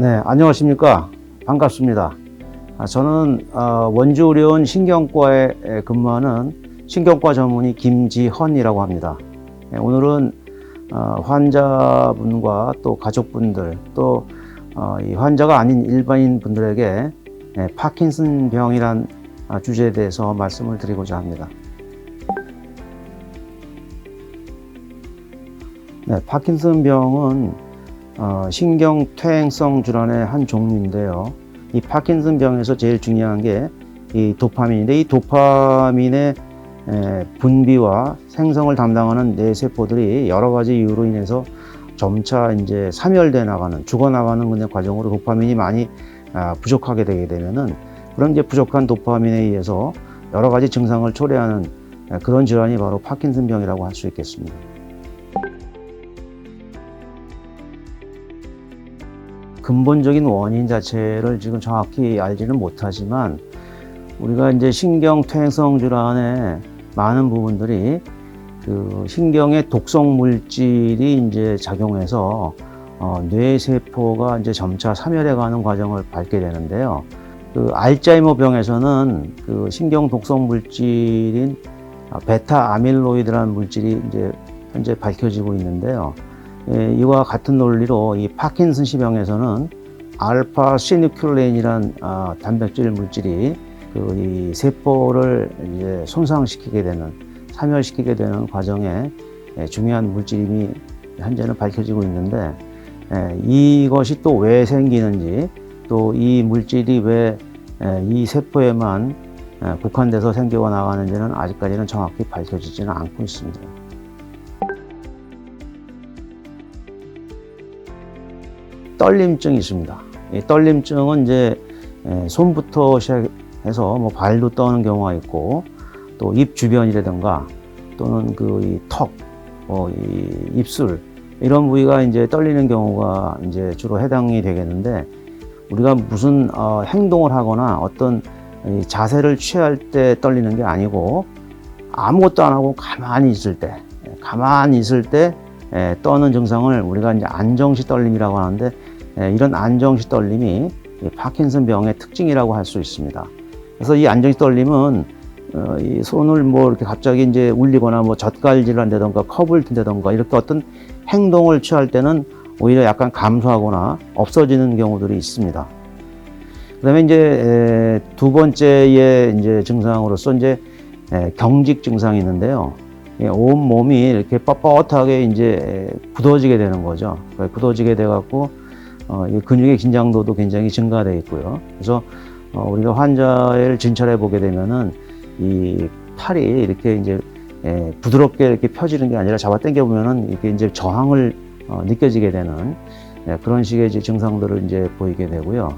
네, 안녕하십니까. 반갑습니다. 아, 저는 어, 원주의료원 신경과에 에, 근무하는 신경과 전문의 김지헌이라고 합니다. 예, 오늘은 어, 환자분과 또 가족분들 또 어, 이 환자가 아닌 일반인 분들에게 예, 파킨슨 병이란 아, 주제에 대해서 말씀을 드리고자 합니다. 네, 파킨슨 병은 어, 신경퇴행성 질환의 한 종류인데요. 이 파킨슨 병에서 제일 중요한 게 이 도파민인데 이 도파민의 에, 분비와 생성을 담당하는 뇌세포들이 여러 가지 이유로 인해서 점차 이제 사멸돼 나가는 죽어 나가는 그냥 과정으로 도파민이 많이 아, 부족하게 되게 되면은 그런 이제 부족한 도파민에 의해서 여러 가지 증상을 초래하는 에, 그런 질환이 바로 파킨슨 병이라고 할 수 있겠습니다. 근본적인 원인 자체를 지금 정확히 알지는 못하지만 우리가 이제 신경 퇴행성 질환의 많은 부분들이 그 신경의 독성 물질이 이제 작용해서 어, 뇌 세포가 이제 점차 사멸해가는 과정을 밟게 되는데요. 그 알츠하이머 병에서는 그 신경 독성 물질인 베타 아밀로이드라는 물질이 이제 현재 밝혀지고 있는데요. 예, 이와 같은 논리로 이 파킨슨시 병에서는 알파 시니큘레인이란 아, 단백질 물질이 그이 세포를 이제 손상시키게 되는 사멸시키게 되는 과정에 예, 중요한 물질임이 현재는 밝혀지고 있는데 예, 이것이 또 왜 생기는지 또 이 물질이 왜 이 세포에만 예, 국한돼서 생겨 나가는지는 아직까지는 정확히 밝혀지지는 않고 있습니다. 떨림증이 있습니다. 이 떨림증은 이제 에, 손부터 시작해서 뭐 발도 떠는 경우가 있고 또 입 주변이라든가 또는 그 턱, 어, 이 입술 이런 부위가 이제 떨리는 경우가 이제 주로 해당이 되겠는데 우리가 무슨 어, 행동을 하거나 어떤 이 자세를 취할 때 떨리는 게 아니고 아무것도 안 하고 가만히 있을 때, 예, 가만히 있을 때 에, 떠는 증상을 우리가 이제 안정시 떨림이라고 하는데 에, 이런 안정시 떨림이 이 파킨슨 병의 특징이라고 할 수 있습니다. 그래서 이 안정시 떨림은 어, 이 손을 뭐 이렇게 갑자기 이제 울리거나 뭐 젓갈질을 한다던가 컵을 든다던가 이렇게 어떤 행동을 취할 때는 오히려 약간 감소하거나 없어지는 경우들이 있습니다. 그다음에 이제 에, 두 번째의 이제 증상으로서 이제 에, 경직 증상이 있는데요. 예, 온 몸이 이렇게 뻣뻣하게 이제 굳어지게 되는 거죠. 굳어지게 돼갖고 어, 이 근육의 긴장도도 굉장히 증가되어 있고요. 그래서 어, 우리가 환자를 진찰해 보게 되면은 이 팔이 이렇게 이제 예, 부드럽게 이렇게 펴지는 게 아니라 잡아 당겨 보면은 이게 이제 저항을 어, 느껴지게 되는 예, 그런 식의 이제 증상들을 이제 보이게 되고요.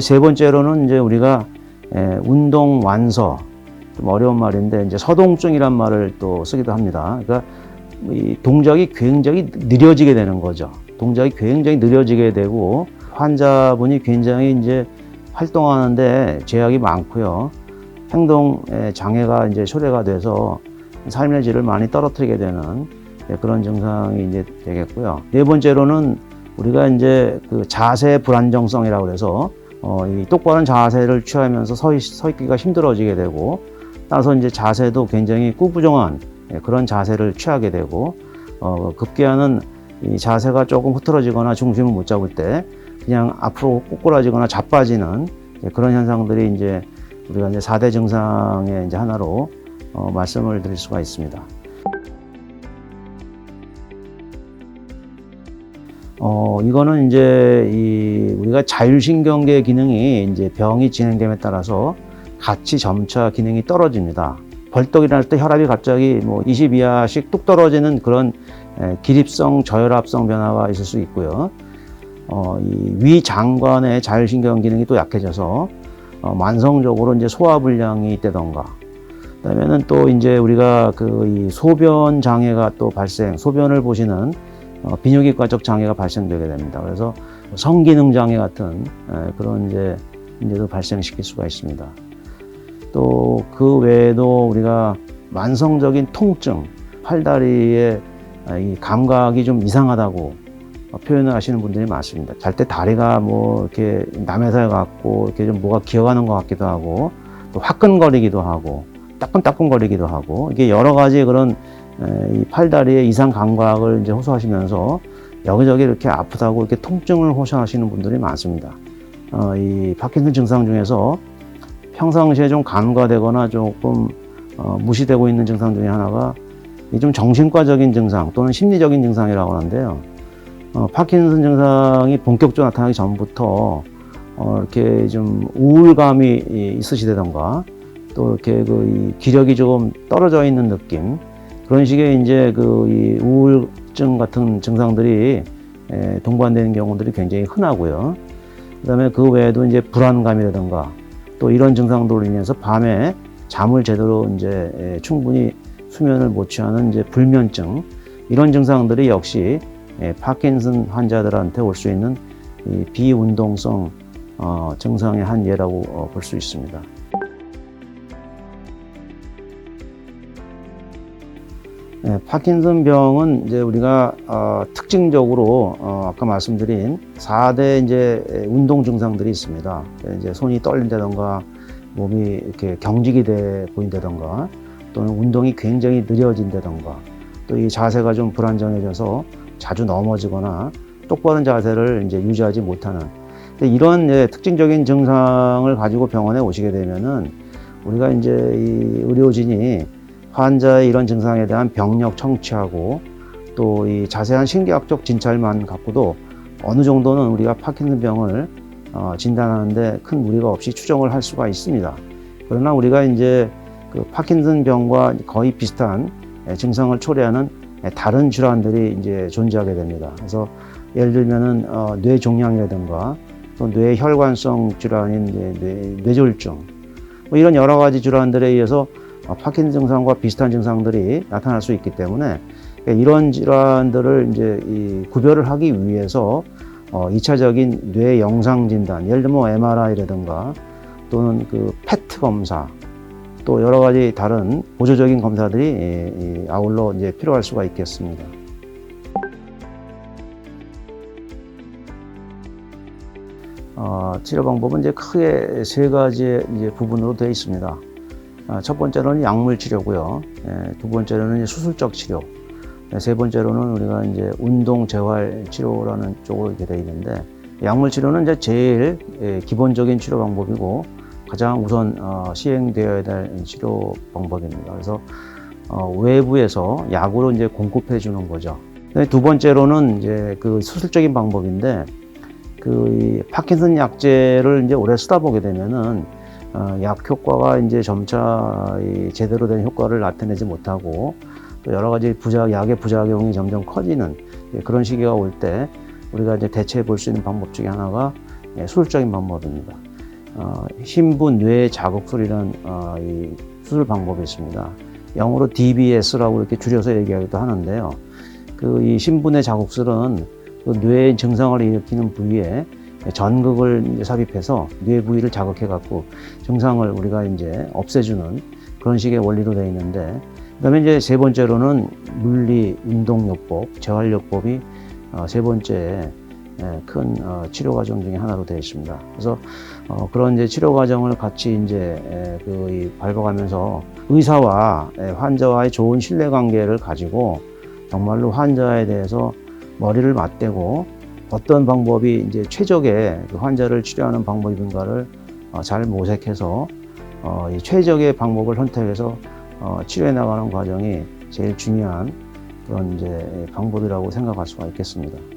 세 번째로는 이제 우리가 예, 운동 완서 좀 어려운 말인데 이제 서동증이란 말을 또 쓰기도 합니다. 그러니까 이 동작이 굉장히 느려지게 되는 거죠. 동작이 굉장히 느려지게 되고 환자분이 굉장히 이제 활동하는데 제약이 많고요. 행동 장애가 이제 초래가 돼서 삶의 질을 많이 떨어뜨리게 되는 그런 증상이 이제 되겠고요. 네 번째로는 우리가 이제 그 자세 불안정성이라고 그래서 어, 이 똑바른 자세를 취하면서 서, 있, 서 있기가 힘들어지게 되고 따라서 이제 자세도 굉장히 꾸부정한 그런 자세를 취하게 되고 어, 급기야는 이 자세가 조금 흐트러지거나 중심을 못 잡을 때 그냥 앞으로 꼬꾸라지거나 자빠지는 그런 현상들이 이제 우리가 이제 4대 증상의 이제 하나로 어, 말씀을 드릴 수가 있습니다. 어, 이거는 이제 이 우리가 자율신경계 기능이 이제 병이 진행됨에 따라서 같이 점차 기능이 떨어집니다. 벌떡 일어날 때 혈압이 갑자기 뭐 20 이하씩 뚝 떨어지는 그런 에, 기립성 저혈압성 변화가 있을 수 있고요. 어, 이 위장관의 자율신경 기능이 또 약해져서 어, 만성적으로 이제 소화 불량이 있다던가 그다음에는 또 이제 우리가 그이 소변 장애가 또 발생, 소변을 보시는 어, 비뇨기과적 장애가 발생되게 됩니다. 그래서 성기능 장애 같은 에, 그런 이제 문제도 발생시킬 수가 있습니다. 또 그 외에도 우리가 만성적인 통증, 팔다리에 이 감각이 좀 이상하다고 어, 표현을 하시는 분들이 많습니다. 잘 때 다리가 뭐 이렇게 남의 살 같고 이렇게 좀 뭐가 기어가는 것 같기도 하고 또 화끈거리기도 하고 따끔따끔거리기도 하고 이게 여러 가지 그런 에, 이 팔다리의 이상 감각을 이제 호소하시면서 여기저기 이렇게 아프다고 이렇게 통증을 호소하시는 분들이 많습니다. 어, 이 파킨슨 증상 중에서 평상시에 좀 간과되거나 조금 어, 무시되고 있는 증상 중에 하나가 이좀 정신과적인 증상 또는 심리적인 증상이라고 하는데요. 어, 파킨슨 증상이 본격적으로 나타나기 전부터 어, 이렇게 좀 우울감이 이- 있으시다던가 또 이렇게 그이 기력이 조금 떨어져 있는 느낌 그런 식의 이제 그이 우울증 같은 증상들이 에, 동반되는 경우들이 굉장히 흔하고요. 그다음에 그 외에도 이제 불안감이라든가 또 이런 증상들로 인해서 밤에 잠을 제대로 이제 에, 충분히 수면을 못 취하는 이제 불면증 이런 증상들이 역시 예, 파킨슨 환자들한테 올 수 있는 이 비운동성 어, 증상의 한 예라고 어, 볼수 있습니다. 네, 파킨슨 병은 이제 우리가 어, 특징적으로 어, 아까 말씀드린 4대 이제 운동 증상들이 있습니다. 이제 손이 떨린다던가 몸이 이렇게 경직이 돼 보인다던가 또는 운동이 굉장히 느려진다던가 또 이 자세가 좀 불안정해져서 자주 넘어지거나 똑바른 자세를 이제 유지하지 못하는 근데 이런 예, 특징적인 증상을 가지고 병원에 오시게 되면은 우리가 이제 이 의료진이 환자의 이런 증상에 대한 병력 청취하고 또 이 자세한 신경학적 진찰만 갖고도 어느 정도는 우리가 파킨슨 병을 어, 진단하는데 큰 무리가 없이 추정을 할 수가 있습니다. 그러나 우리가 이제 그 파킨슨 병과 거의 비슷한 예, 증상을 초래하는 예, 다른 질환들이 이제 존재하게 됩니다. 그래서 예를 들면은 어, 뇌종양이라든가 또 뇌혈관성 질환인 뇌, 뇌졸중 뭐 이런 여러 가지 질환들에 의해서 어, 파킨슨 증상과 비슷한 증상들이 나타날 수 있기 때문에 예, 이런 질환들을 이제 이 구별을 하기 위해서 어, 2차적인 뇌 영상 진단, 예를 들면 뭐 MRI라든가 또는 그 페트 검사 또 여러 가지 다른 보조적인 검사들이 아울러 이제 필요할 수가 있겠습니다. 어, 치료 방법은 이제 크게 세 가지의 이제 부분으로 되어 있습니다. 아, 첫 번째로는 약물 치료고요. 예, 두 번째로는 수술적 치료. 예, 세 번째로는 우리가 이제 운동 재활 치료라는 쪽으로 이렇게 되어 있는데 약물 치료는 이제 제일 예, 기본적인 치료 방법이고 가장 우선 어, 시행되어야 될 치료 방법입니다. 그래서 어, 외부에서 약으로 이제 공급해 주는 거죠. 두 번째로는 이제 그 수술적인 방법인데 그이 파킨슨 약제를 이제 오래 쓰다 보게 되면은 어, 약 효과가 이제 점차 이 제대로 된 효과를 나타내지 못하고 또 여러 가지 부작 약의 부작용이 점점 커지는 예, 그런 시기가 올 때 우리가 이제 대처해 볼 수 있는 방법 중에 하나가 예, 수술적인 방법입니다. 어, 신분 뇌 자극술이라는 어, 이 수술 방법이 있습니다. 영어로 DBS라고 이렇게 줄여서 얘기하기도 하는데요. 그 이 신분의 자극술은 그 뇌의 증상을 일으키는 부위에 전극을 삽입해서 뇌 부위를 자극해 갖고 증상을 우리가 이제 없애주는 그런 식의 원리로 되어 있는데 그다음에 이제 세 번째로는 물리 운동요법 재활요법이 어, 세 번째 예, 큰 어, 치료 과정 중에 하나로 되어 있습니다. 그래서 어, 그런 이제 치료 과정을 같이 이제 에, 그, 이, 밟아가면서 의사와 에, 환자와의 좋은 신뢰 관계를 가지고 정말로 환자에 대해서 머리를 맞대고 어떤 방법이 이제 최적의 그 환자를 치료하는 방법인가를 어, 잘 모색해서 어, 이 최적의 방법을 선택해서 어, 치료해 나가는 과정이 제일 중요한 그런 이제 방법이라고 생각할 수가 있겠습니다.